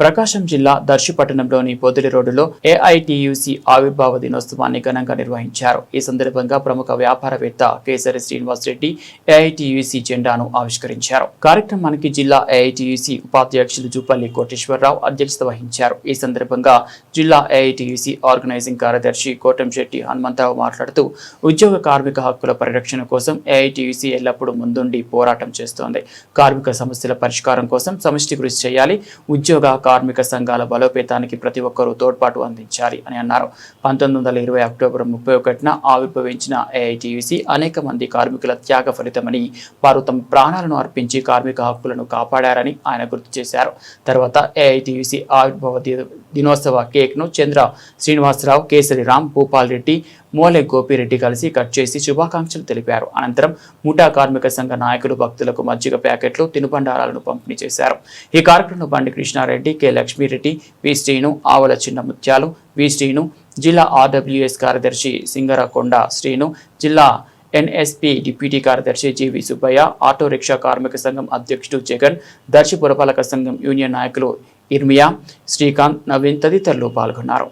ప్రకాశం జిల్లా దర్శిపట్టణంలోని పొదిలి రోడ్డులో ఏఐటియుసి ఆవిర్భావ దినోత్సవాన్ని ఘనంగా నిర్వహించారు. ఈ సందర్భంగా ప్రముఖ వ్యాపారవేత్త కేసరి శ్రీనివాస్ రెడ్డి ఏఐటియుసి జెండాను ఆవిష్కరించారు. కార్యక్రమానికి జిల్లా ఏఐటియుసి ఉపాధ్యక్షులు జూపల్లి కోటేశ్వరరావు అధ్యక్షత వహించారు. ఈ సందర్భంగా జిల్లా ఏఐటియుసి ఆర్గనైజింగ్ కార్యదర్శి కోటంశెట్టి హనుమంతరావు మాట్లాడుతూ ఉద్యోగ కార్మిక హక్కుల పరిరక్షణ కోసం ఏఐటియుసి ఎల్లప్పుడూ ముందుండి పోరాటం చేస్తోంది. కార్మిక సమస్యల పరిష్కారం కోసం సమిష్టి కృషి చేయాలి. ఉద్యోగ కార్మిక సంఘాల బలోపేతానికి ప్రతి ఒక్కరూ తోడ్పాటు అందించాలి అని అన్నారు. పంతొమ్మిది వందల ఇరవై అక్టోబర్ ముప్పై ఒకటిన ఆవిర్భవించిన ఏఐటియుసి అనేక మంది కార్మికుల త్యాగ ఫలితమని వారు తమ ప్రాణాలను అర్పించి కార్మిక హక్కులను కాపాడారని ఆయన గుర్తు చేశారు. తర్వాత ఏఐటియుసి ఆవిర్భావ దినోత్సవ దినోత్సవ కేక్ను చంద్ర శ్రీనివాసరావు కేసరి రామ్ భూపాల్ రెడ్డి మోలే గోపిరెడ్డి కలిసి కట్ చేసి శుభాకాంక్షలు తెలిపారు. అనంతరం ముఠా కార్మిక సంఘ నాయకులు భక్తులకు మజ్జిగ ప్యాకెట్లు తినుబండారాలను పంపిణీ చేశారు. ఈ కార్యక్రమంలో బండి కృష్ణారెడ్డి కె. లక్ష్మీరెడ్డి వి. శ్రీను ఆవల చిన్న ముత్యాలు వి. శ్రీను జిల్లా ఆర్డబ్ల్యూఎస్ కార్యదర్శి సింగరకొండ శ్రీను జిల్లా ఎన్ఎస్పి డిప్యూటీ కార్యదర్శి జీవి సుబ్బయ్య ఆటో రిక్షా కార్మిక సంఘం అధ్యక్షుడు జగన్ దర్శి పురపాలక సంఘం యూనియన్ నాయకులు ఇర్మియా శ్రీకాంత్ నవీన్ తదితరులు పాల్గొన్నారు.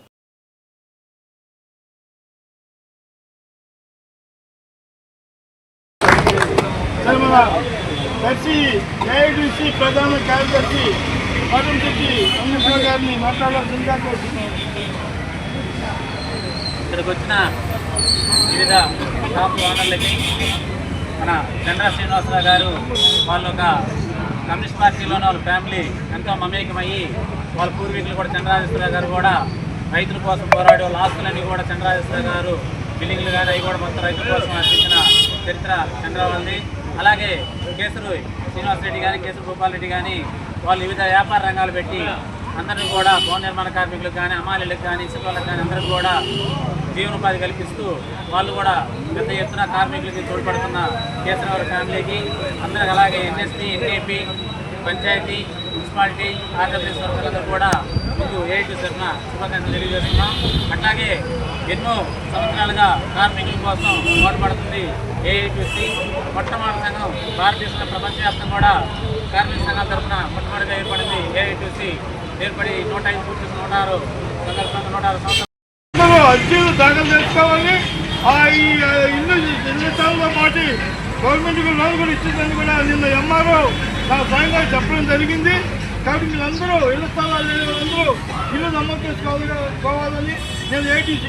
మన దర్శి ఏఐడిసి ప్రధాన కార్యదర్శి వరుణ్ రెడ్డి అన్నపూర్ గారిని మాట్లాడాల్సిందిగా కోరుతున్నాను. ఇక్కడికి వచ్చిన వివిధ షాప్ ఓనర్లకి మన చంద్ర శ్రీనివాసరావు గారు వాళ్ళు ఒక కమ్యూనిస్ట్ ఉన్న వాళ్ళ ఫ్యామిలీ ఎంతో మమేకమయ్యి వాళ్ళ పూర్వీకులు కూడా చంద్రరాజేశ్వరరావు గారు కూడా రైతుల కోసం పోరాడే వాళ్ళ ఆస్తులన్నీ కూడా చంద్రరాజేశ్వరరావు గారు బిల్డింగ్లు కానీ అవి కూడా మొత్తం రైతుల కోసం అందించిన చరిత్ర చంద్రబాబుది అలాగే కేసులు శ్రీనివాసరెడ్డి కానీ కేసులు భూపాల్ రెడ్డి కానీ వాళ్ళు వివిధ వ్యాపార రంగాలు పెట్టి అందరినీ కూడా భవన నిర్మాణ కార్మికులకు కానీ అమ్మాయిలకు కానీ ఇసుక కానీ అందరికీ కూడా జీవనోపాధి కల్పిస్తూ వాళ్ళు కూడా పెద్ద ఎత్తున కార్మికులకి తోడ్పడుతున్న కేసరవారి ఫ్యామిలీకి అందరికి అలాగే NSP NAP panchayat municipality Andhra Pradesh వర్గాలందరూ కూడా ముందు ఏఐటీ తరఫున శుభాకాంక్షలు తెలియజేస్తున్నాం. అట్లాగే ఎన్నో సంవత్సరాలుగా కార్మికుల కోసం తోడ్పడుతుంది ఏఐటీసీ మొట్టమొదటి సంఘం భారతదేశంలో ప్రపంచవ్యాప్తంగా కూడా కార్మిక సంఘాల తరఫున మొట్టమొదటిగా ఏర్పడింది ఏఐటీసీ ఏర్పడి నూట ఐదు పూర్తి నూట ఆరు సందర్భంగా నూట ఆరు సంవత్సరాలు. అర్జీలు దాఖలు చేసుకోవాలి. ఇల్లు ఇల్లు పాటు గవర్నమెంట్కి లోన్ కూడా ఇచ్చిందని కూడా నిన్న ఎంఆర్ఓ నా స్వయంగా చెప్పడం జరిగింది. కాబట్టి మీరందరూ ఇళ్ళ స్థలాలు లేని వాళ్ళందరూ ఇల్లు నమోదు చేసుకోవాలి కోవాలని నేను ఏటీసీ